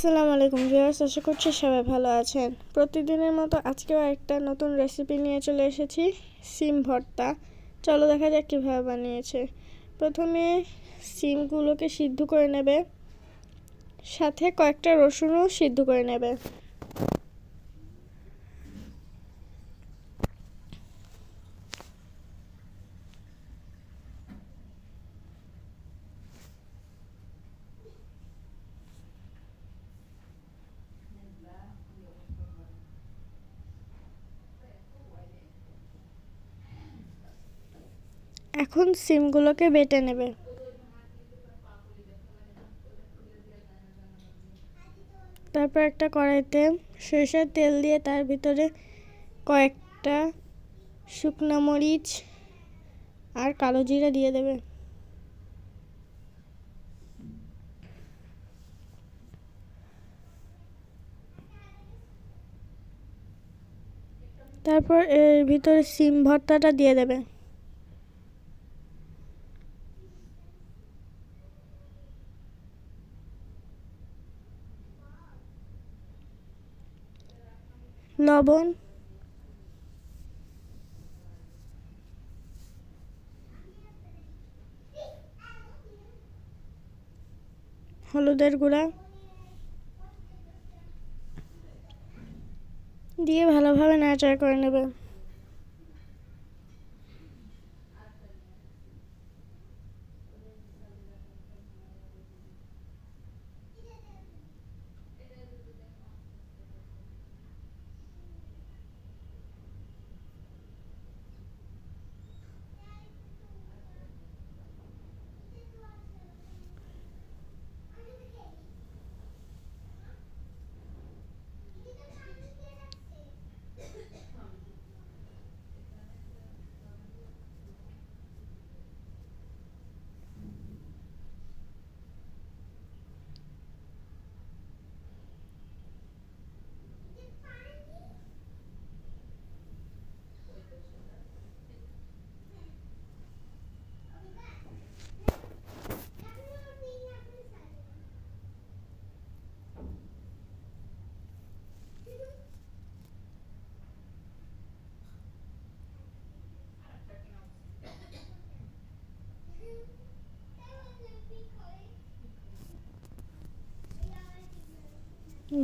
আসসালামু আলাইকুম ভিউয়ার্স, আশা করছি সবাই ভালো আছেন। প্রতিদিনের মতো আজকেও একটা নতুন রেসিপি নিয়ে চলে এসেছি, সিম ভর্তা। চলো দেখা যাক কীভাবে বানিয়েছে। প্রথমে সিমগুলোকে সিদ্ধ করে নেবে, সাথে কয়েকটা রসুনও সিদ্ধ করে নেবে। এখন সিমগুলোকে বেটে নেবে। তারপর একটা কড়াইতে সরিষার তেল দিয়ে তার ভিতরে কয়েকটা শুকনো মরিচ আর কালো জিরা দিয়ে দেবে। তারপর এর ভিতরে সিম ভর্তাটা দিয়ে দেবে। লবণ। হলুদের গুঁড়া। দিয়ে ভালোভাবে নাড়াচাড়া করে নেবে।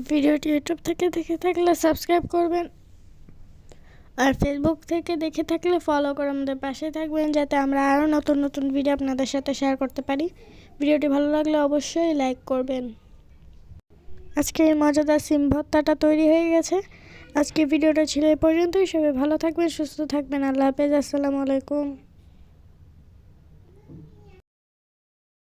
ভিডিওটি ইউটিউব থেকে দেখে থাকলে সাবস্ক্রাইব করবেন। আর ফেসবুক থেকে দেখে থাকলে ফলো করে আমাদের পাশে থাকবেন যাতে আমরা আরও নতুন নতুন ভিডিও আপনাদের সাথে শেয়ার করতে পারি। ভিডিওটি ভালো লাগলে অবশ্যই লাইক করবেন। আজকে এই মজাদার সিম ভত্তাটা তৈরি হয়ে গেছে। আজকে ভিডিওটা ছিল এই পর্যন্তই। সবাই ভালো থাকবেন, সুস্থ থাকবেন। আল্লাহ হাফেজ। আসসালামু আলাইকুম।